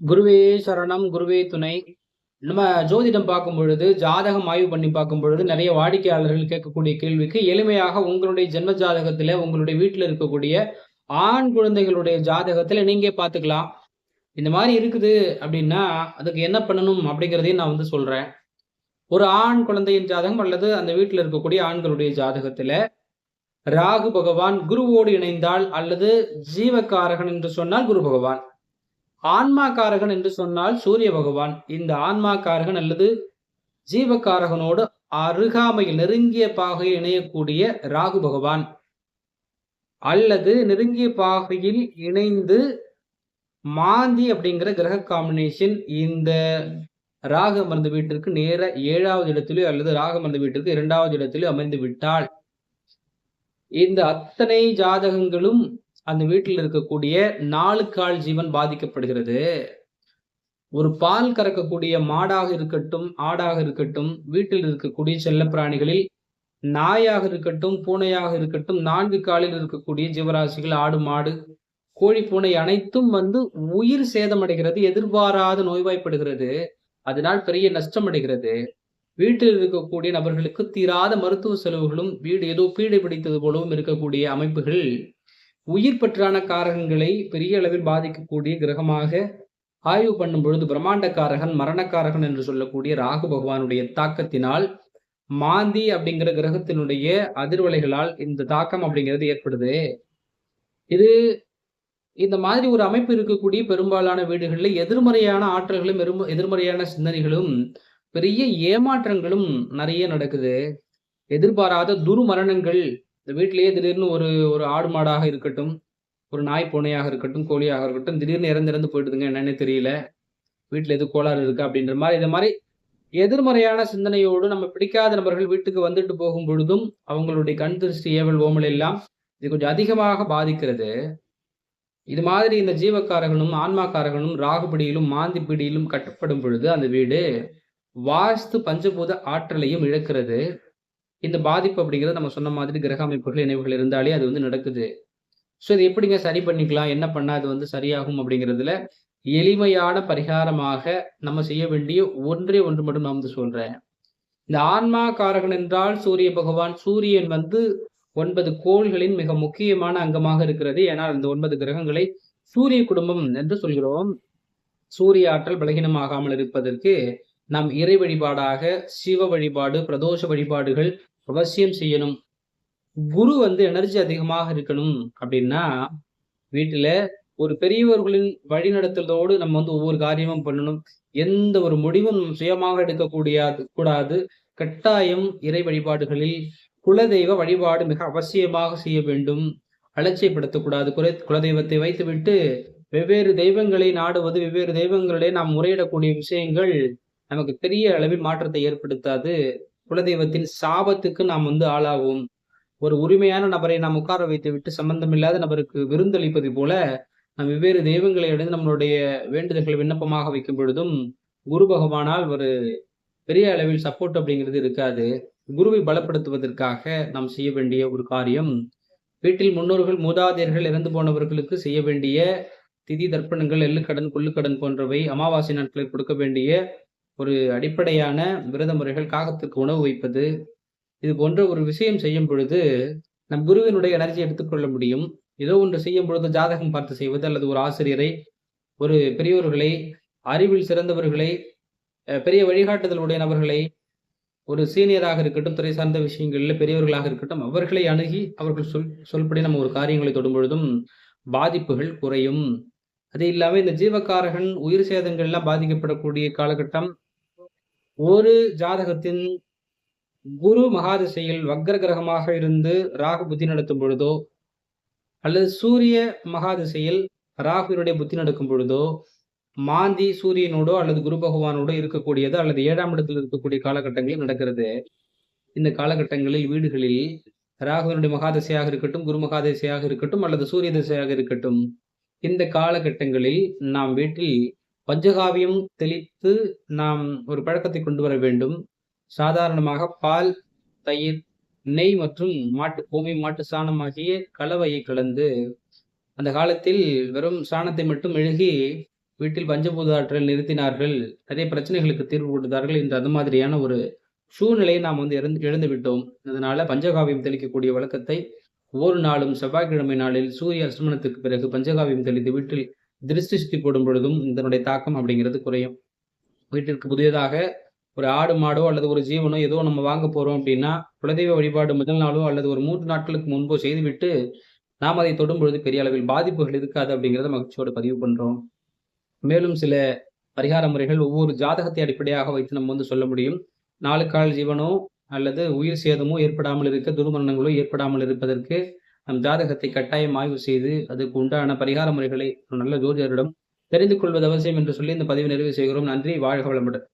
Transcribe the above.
குருவே சரணம் குருவே துணை. நம்ம ஜோதிடம் பார்க்கும் பொழுது ஜாதகம் ஆய்வு பண்ணி பார்க்கும் பொழுது நிறைய வாடிக்கையாளர்கள் கேட்கக்கூடிய கேள்விக்கு எளிமையாக உங்களுடைய ஜென்ம ஜாதகத்துல உங்களுடைய வீட்டில் இருக்கக்கூடிய ஆண் குழந்தைகளுடைய ஜாதகத்துல நீங்க பார்த்துக்கலாம். இந்த மாதிரி இருக்குது அப்படின்னா அதுக்கு என்ன பண்ணணும் அப்படிங்கிறதையும் நான் வந்து சொல்றேன். ஒரு ஆண் குழந்தையின் ஜாதகம் அல்லது அந்த வீட்டில் இருக்கக்கூடிய ஆண்களுடைய ஜாதகத்துல ராகு பகவான் குருவோடு இணைந்தால் அல்லது ஜீவகாரகன் என்று சொன்னால் குரு பகவான். ஆன்மாக்காரகன் என்று சொன்னால் சூரிய பகவான். இந்த ஆன்மாக்காரகன் அல்லது ஜீவக்காரகனோடு அருகாமையில் நெருங்கிய பாகையில் இணையக்கூடிய ராகு பகவான். அல்லது நெருங்கிய பாகையில் இணைந்து மாந்தி அப்படிங்கிற கிரக காம்பினேஷன் இந்த ராகு அமர்ந்த வீட்டிற்கு நேர ஏழாவது இடத்திலோ அல்லது ராகு அமர்ந்த வீட்டிற்கு இரண்டாவது இடத்திலோ அமைந்து விட்டால் இந்த அத்தனை ஜாதகங்களும் அந்த வீட்டில் இருக்கக்கூடிய நாலு கால் ஜீவன் பாதிக்கப்படுகிறது. ஒரு பால் கறக்கக்கூடிய மாடாக இருக்கட்டும் ஆடாக இருக்கட்டும் வீட்டில் இருக்கக்கூடிய செல்லப்பிராணிகளில் நாயாக இருக்கட்டும் பூனையாக இருக்கட்டும் நான்கு காலில் இருக்கக்கூடிய ஜீவராசிகள் ஆடு மாடு கோழி பூனை அனைத்தும் வந்து உயிர் சேதமடைகிறது எதிர்பாராத நோய்வாய்ப்படுகிறது. அதனால் பெரிய நஷ்டம் அடைகிறது வீட்டில் இருக்கக்கூடிய நபர்களுக்கு தீராத மருத்துவ செலவுகளும் வீடு ஏதோ பீடை பிடித்தது போலவும் இருக்கக்கூடிய அமைப்புகள் உயிர் பற்றான காரகங்களை பெரிய அளவில் பாதிக்கக்கூடிய கிரகமாக ஆய்வு பண்ணும் பொழுது பிரம்மாண்டக்காரகன் மரணக்காரகன் என்று சொல்லக்கூடிய ராகு பகவானுடைய தாக்கத்தினால் மாந்தி அப்படிங்கிற கிரகத்தினுடைய அதிர்வலைகளால் இந்த தாக்கம் அப்படிங்கிறது ஏற்படுது. இது இந்த மாதிரி ஒரு அமைப்பு இருக்கக்கூடிய பெரும்பாலான வீடுகளில் எதிர்மறையான ஆற்றல்களும் எதிர்ம- எதிர்மறையான சிந்தனைகளும் பெரிய ஏமாற்றங்களும் நிறைய நடக்குது. எதிர்பாராத துர்மரணங்கள் இந்த வீட்டிலேயே திடீர்னு ஒரு ஒரு ஆடு மாடாக இருக்கட்டும் ஒரு நாய் பூனையாக இருக்கட்டும் கோழியாக இருக்கட்டும் திடீர்னு இறந்து இறந்து போயிடுதுங்க என்னன்னு தெரியல. வீட்டில் எது கோளாறு இருக்கு அப்படின்ற மாதிரி இந்த மாதிரி எதிர்மறையான சிந்தனையோடு நம்ம பிடிக்காத நபர்கள் வீட்டுக்கு வந்துட்டு போகும் பொழுதும் அவங்களுடைய கண் திருஷ்டி ஏவல் ஓமல் எல்லாம் இது கொஞ்சம் அதிகமாக பாதிக்கிறது. இது மாதிரி இந்த ஜீவக்காரகனும் ஆன்மாக்காரகனும் ராகுபிடியிலும் மாந்தி பிடியிலும் கட்டப்படும் பொழுது அந்த வீடு வாஸ்து பஞ்சபூத ஆற்றலையும் இழக்கிறது. இந்த பாதிப்பு அப்படிங்கிறது நம்ம சொன்ன மாதிரி கிரக அமைப்புகள் இணைவுகள் இருந்தாலே அது வந்து நடக்குது. ஸோ இது எப்படிங்க சரி பண்ணிக்கலாம்? என்ன பண்ணால் அது வந்து சரியாகும் அப்படிங்கிறதுல எளிமையான பரிகாரமாக நம்ம செய்ய வேண்டிய ஒன்றே ஒன்று மட்டும் நான் வந்து சொல்றேன். இந்த ஆன்மா காரகன் என்றால் சூரிய பகவான். சூரியன் வந்து ஒன்பது கோள்களின் மிக முக்கியமான அங்கமாக இருக்கிறது. ஏனால் இந்த ஒன்பது கிரகங்களை சூரிய குடும்பம் என்று சொல்கிறோம். சூரிய ஆற்றல் பலகீனமாகாமல் இருப்பதற்கு நாம் இறை வழிபாடாக சிவ வழிபாடு பிரதோஷ வழிபாடுகள் அவசியம் செய்யணும். குரு வந்து எனர்ஜி அதிகமாக இருக்கணும் அப்படின்னா வீட்டில் ஒரு பெரியவர்களின் வழிநடத்துவதோடு நம்ம வந்து ஒவ்வொரு காரியமும் பண்ணணும். எந்த ஒரு முடிவும் சுயமாக எடுக்கக்கூடிய கூடாது. கட்டாயம் இறை வழிபாடுகளில் குலதெய்வ வழிபாடு மிக அவசியமாக செய்ய வேண்டும். அலட்சியப்படுத்தக்கூடாது குறை குலதெய்வத்தை வைத்துவிட்டு வெவ்வேறு தெய்வங்களை நாடுவது வெவ்வேறு தெய்வங்களிடையே நாம் முறையிடக்கூடிய விஷயங்கள் நமக்கு பெரிய அளவில் மாற்றத்தை ஏற்படுத்தாது. குலதெய்வத்தின் சாபத்துக்கு நாம் வந்து ஆளாவோம். ஒரு உரிமையான நபரை நாம் உட்கார வைத்து விட்டு சம்பந்தமில்லாத நபருக்கு விருந்தளிப்பது போல நாம் வெவ்வேறு தெய்வங்களை அடைந்து நம்மளுடைய வேண்டுதல்களை விண்ணப்பமாக வைக்கும் பொழுதும் குரு பகவானால் ஒரு பெரிய அளவில் சப்போர்ட் அப்படிங்கிறது இருக்காது. குருவை பலப்படுத்துவதற்காக நாம் செய்ய வேண்டிய ஒரு காரியம். வீட்டில் முன்னோர்கள் மூதாதையர்கள் இறந்து போனவர்களுக்கு செய்ய வேண்டிய திதி தர்ப்பணங்கள் எள்ளுக்கடன் கொள்ளுக்கடன் போன்றவை அமாவாசை நாட்களில் கொடுக்க வேண்டிய ஒரு அடிப்படையான விரத முறைகள் காகத்துக்கு உணவு வைப்பது இது போன்ற ஒரு விஷயம் செய்யும் பொழுது நம் குருவினுடைய எனர்ஜி எடுத்துக்கொள்ள முடியும். ஏதோ ஒன்று செய்யும் பொழுது ஜாதகம் பார்த்து செய்வது அல்லது ஒரு ஆசிரியரை ஒரு பெரியவர்களை அறிவில் சிறந்தவர்களை பெரிய வழிகாட்டுதலுடைய நபர்களை ஒரு சீனியராக இருக்கட்டும் துறை சார்ந்த விஷயங்களில் பெரியவர்களாக இருக்கட்டும் அவர்களை அணுகி அவர்கள் சொல் சொல்படி நம்ம ஒரு காரியங்களை தொடும் பொழுதும் பாதிப்புகள் குறையும். அது இல்லாமல் இந்த ஜீவகாரகன் உயிர் சேதங்கள்லாம் பாதிக்கப்படக்கூடிய காலகட்டம் ஒரு ஜாதகத்தின் குரு மகாதிசையில் வக்ர கிரகமாக இருந்து ராகு புத்தி நடத்தும் பொழுதோ அல்லது சூரிய மகாதிசையில் ராகுவினுடைய புத்தி நடக்கும் பொழுதோ மாந்தி சூரியனோடோ அல்லது குரு பகவானோடோ இருக்கக்கூடியது அல்லது ஏழாம் இடத்தில் இருக்கக்கூடிய காலகட்டங்களில் நடக்கிறது. இந்த காலகட்டங்களில் வீடுகளில் ராகுவினுடைய மகாதசையாக இருக்கட்டும் குரு மகாதசையாக இருக்கட்டும் அல்லது சூரிய திசையாக இருக்கட்டும் இந்த காலகட்டங்களில் நாம் வீட்டில் பஞ்சகாவியம் தெளித்து நாம் ஒரு பழக்கத்தை கொண்டு வர வேண்டும் சாதாரணமாக பால் தயிர் நெய் மற்றும் மாட்டு கோமி மாட்டு சாணம் ஆகிய கலவையை கலந்து அந்த காலத்தில் வெறும் சாணத்தை மட்டும் எழுகி வீட்டில் பஞ்சபூத ஆற்றல் நிறுத்தினார்கள். நிறைய பிரச்சனைகளுக்கு தீர்வு கொடுத்தார்கள் என்ற அந்த மாதிரியான ஒரு சூழ்நிலையை நாம் வந்து இறந்து இழந்து விட்டோம். அதனால பஞ்சகாவியம் தெளிக்கக்கூடிய வழக்கத்தை ஒவ்வொரு நாளும் செவ்வாய்க்கிழமை நாளில் சூரிய அஸ்மனத்துக்கு பிறகு பஞ்சகாவியம் தெளித்து வீட்டில் திருஷ்டி சுத்தி போடும் பொழுதும் இதனுடைய தாக்கம் அப்படிங்கிறது குறையும். வீட்டிற்கு புதியதாக ஒரு ஆடு, மாடோ அல்லது ஒரு ஜீவனோ ஏதோ நம்ம வாங்க போறோம் அப்படின்னா, குலதெய்வ வழிபாடு முதல் நாளோ அல்லது ஒரு மூன்று நாட்களுக்கு முன்போ செய்துவிட்டு, நாம் அதை தொடும்பொழுது பெரிய அளவில் பாதிப்புகள் இருக்காது அப்படிங்கிறத மகிழ்ச்சியோடு பதிவு பண்றோம். மேலும் சில பரிகார முறைகள் ஒவ்வொரு ஜாதகத்தை அடிப்படையாக வைத்து நம்ம வந்து சொல்ல முடியும். நாளுக்கால் ஜீவனோ அல்லது உயிர் சேதமோ ஏற்படாமல் இருக்க, துர்மரணங்களோ ஏற்படாமல் இருப்பதற்கு நம் ஜாதகத்தை கட்டாயம் ஆய்வு செய்து, அதுக்கு உண்டான பரிகார முறைகளை நல்ல ஜோதிடரிடம் தெரிந்து கொள்வது அவசியம் என்று சொல்லி இந்த பதிவை நிறைவு செய்கிறோம். நன்றி. வாழ்க வளமுடன்.